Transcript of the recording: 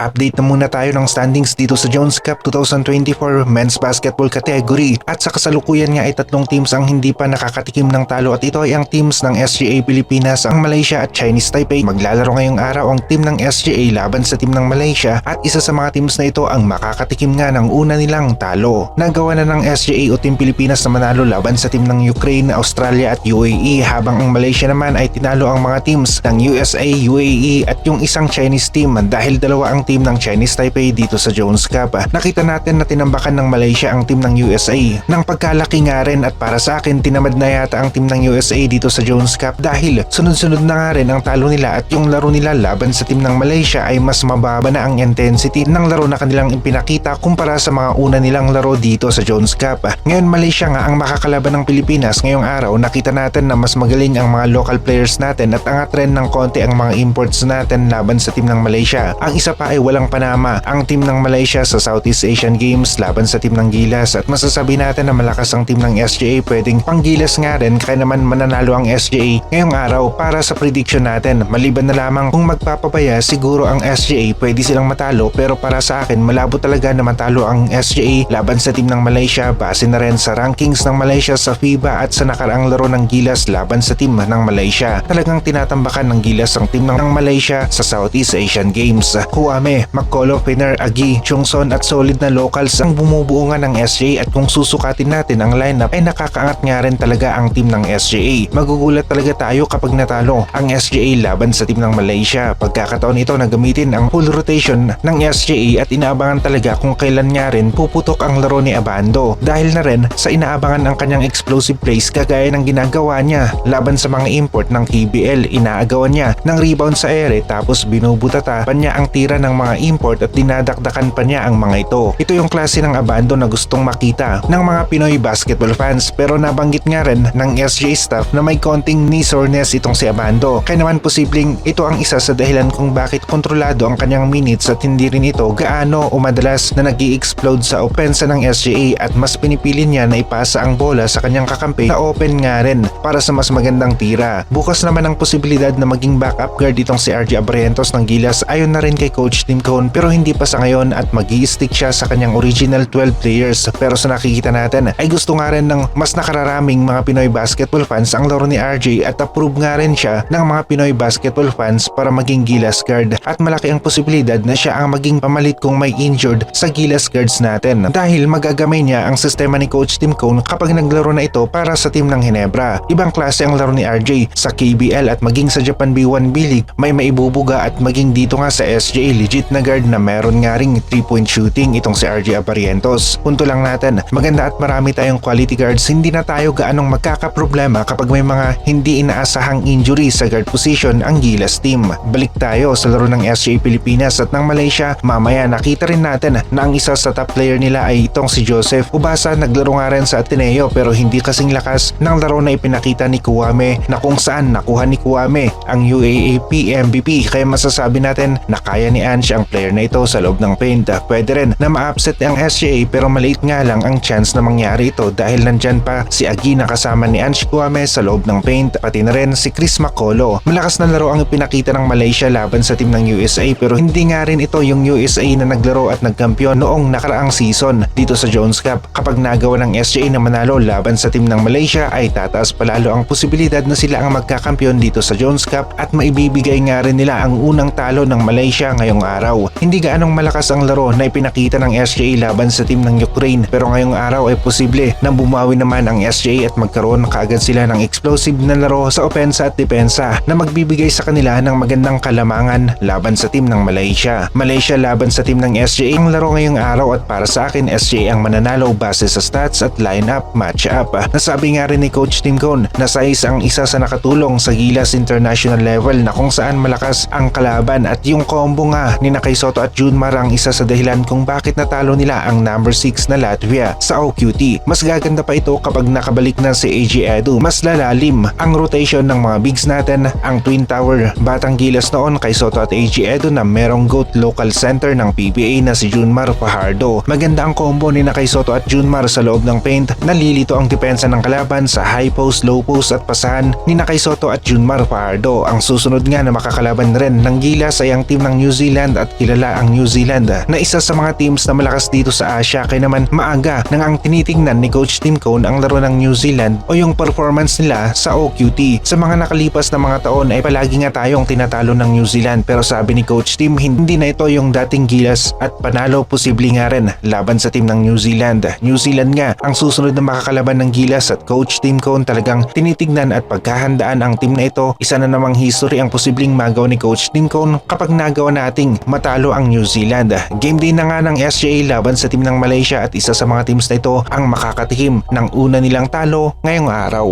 Update na muna tayo ng standings dito sa Jones Cup 2024 Men's Basketball Category at sa kasalukuyan nga ay tatlong teams ang hindi pa nakakatikim ng talo at ito ay ang teams ng SGA Pilipinas, ang Malaysia at Chinese Taipei. Maglalaro ngayong araw ang team ng SGA laban sa team ng Malaysia at isa sa mga teams na ito ang makakatikim nga ng una nilang talo. Nagawa na ng SGA o Team Pilipinas na manalo laban sa team ng Ukraine, Australia at UAE habang ang Malaysia naman ay tinalo ang mga teams ng USA, UAE at yung isang Chinese team dahil dalawa ang team ng Chinese Taipei dito sa Jones Cup. Nakita natin na tinambakan ng Malaysia ang team ng USA ng pagkalaki nga rin at para sa akin tinamad na yata ang team ng USA dito sa Jones Cup dahil sunod-sunod na nga rin ang talo nila at yung laro nila laban sa team ng Malaysia ay mas mababa na ang intensity ng laro na kanilang ipinakita kumpara sa mga una nilang laro dito sa Jones Cup. Ngayon Malaysia nga ang makakalaban ng Pilipinas ngayong araw nakita natin na mas magaling ang mga local players natin at angat rin ng konti ang mga imports natin laban sa team ng Malaysia. Ang isa pa ay walang panama ang team ng Malaysia sa Southeast Asian Games laban sa team ng Gilas at masasabi natin na malakas ang team ng SJA pwedeng panggilas nga rin kaya naman mananalo ang SJA ngayong araw para sa prediction natin. Maliban na lamang kung magpapabaya siguro ang SJA pwede silang matalo pero para sa akin malabo talaga na matalo ang SJA laban sa team ng Malaysia base na rin sa rankings ng Malaysia sa FIBA at sa nakaraang laro ng Gilas laban sa team ng Malaysia. Talagang tinatambakan ng Gilas ang team ng Malaysia sa Southeast Asian Games. Huame, Makolo, Piner, Agi, Chungson at solid na locals ang bumubuo nga ng SJA at kung susukatin natin ang lineup ay nakakaangat nga rin talaga ang team ng SJA. Magugulat talaga tayo kapag natalo ang SJA laban sa team ng Malaysia. Pagkakataon ito na gamitin ang full rotation ng SJA at inaabangan talaga kung kailan nga rin puputok ang laro ni Abando dahil na rin sa inaabangan ang kanyang explosive plays kagaya ng ginagawa niya laban sa mga import ng KBL. Inaagawan niya ng rebound sa ere tapos binubutata pa niya ang tira ng mga import at dinadakdakan pa niya ang mga ito. Ito yung klase ng abando na gustong makita ng mga Pinoy basketball fans pero nabanggit nga rin ng SJ staff na may konting knee soreness itong si Abando. Kaya naman posibleng ito ang isa sa dahilan kung bakit kontrolado ang kanyang minutes at hindi rin ito gaano o madalas na nag explode sa opensa ng SJA at mas pinipili niya na ipasa ang bola sa kanyang kakampi na open nga rin para sa mas magandang tira. Bukas naman ang posibilidad na maging backup guard itong si RJ Abrientos ng Gilas ayon na rin kay Coach Tim Cone pero hindi pa sa ngayon at mag stick siya sa kanyang original 12 players. Pero sa nakikita natin ay gusto nga rin ng mas nakararaming mga Pinoy basketball fans ang laro ni RJ at approve nga rin siya ng mga Pinoy basketball fans para maging Gilas guard. At malaki ang posibilidad na siya ang maging pamalit kung may injured sa Gilas guards natin. Dahil magagamay niya ang sistema ni Coach Tim Cone kapag naglaro na ito para sa team ng Hinebra. Ibang klase ang laro ni RJ sa KBL at maging sa Japan B1 B-League may maibubuga at maging dito nga sa SJA legit na guard na meron nga ring 3-point shooting itong si RJ Aparientos. Punto lang natin, maganda at marami tayong quality guards hindi na tayo gaanong magkakaproblema kapag may mga hindi inaasahang injury sa guard position ang Gilas team. Balik tayo sa laro ng SJA Pilipinas at ng Malaysia. Mamaya nakita rin natin na ang isa sa top player nila ay itong si Joseph Ubasa naglaro nga rin sa Ateneo pero hindi kasing lakas ng laro na ipinakita ni Kuwame na kung saan nakuha ni Kuwame ang UAAP MVP kaya masasabi natin na kaya ni Ange ang player na ito sa loob ng paint. Pwede rin na ma-upset ang SJA pero maliit nga lang ang chance na mangyari ito dahil nandyan pa si Agi na kasama ni Ange Kuwame sa loob ng paint pati na rin si Chris Makolo. Malakas na laro ang ipinakita ng Malaysia laban sa team ng USA pero hindi nga rin ito yung USA na naglaro at nagkampiyon noong nakaraang season dito sa Jones Cup. Kapag nagawa ng SJA na manalo laban sa team ng Malaysia ay tataas palalo ang posibilidad na sila ang magkakampiyon dito sa Jones Cup at maibibigay nga rin nila ang unang talo ng Malaysia ngayong araw. Hindi gaanong malakas ang laro na ipinakita ng SJA laban sa team ng Ukraine pero ngayong araw ay posible na bumawi naman ang SJA at magkaroon kaagad sila ng explosive na laro sa opensa at depensa na magbibigay sa kanila ng magandang kalamangan laban sa team ng Malaysia. Malaysia laban sa team ng SJA ang laro ngayong araw at para sa akin SJA ang mananalo base sa stats at lineup matchup. Nasabi nga rin ni Coach Tim Cone na Sais ang isa sa nakatulong sa Gilas International level na kung saan malakas ang kalaban at yung combo nga ni Nakay Soto at Junmar ang isa sa dahilan kung bakit natalo nila ang number 6 na Latvia sa OQT. Mas gaganda pa ito kapag nakabalik na si AJ Edu. Mas lalalim ang rotation ng mga bigs natin ang Twin Tower. Batang Gilas noon kay Soto at AJ Edu na merong GOAT local center ng PBA na si Junmar Fajardo. Maganda ang combo ni Nakay Soto at Junmar sa loob ng paint. Nalilito ang depensa ng kalaban sa high post, low post at pasahan ni Nakay Soto at Junmar Fajardo. Ang susunod nga na makakalaban rin ng Gilas ay ang team ng New Zealand Zealand at kilala ang New Zealand na isa sa mga teams na malakas dito sa Asia kaya naman maaga nang ang tinitingnan ni Coach Tim Cone ang laro ng New Zealand o yung performance nila sa OQT. Sa mga nakalipas na mga taon ay palagi nga tayong tinatalo ng New Zealand pero sabi ni Coach Tim hindi na ito yung dating gilas at panalo posible nga rin laban sa team ng New Zealand. New Zealand nga ang susunod na makakalaban ng gilas at Coach Tim Cone talagang tinitignan at pagkahandaan ang team na ito. Isa na namang history ang posibleng magawa ni Coach Tim Cone kapag nagawa nating matalo ang New Zealand. Game day na nga ng SJA laban sa team ng Malaysia at isa sa mga teams na ito ang makakatikim ng una nilang talo ngayong araw.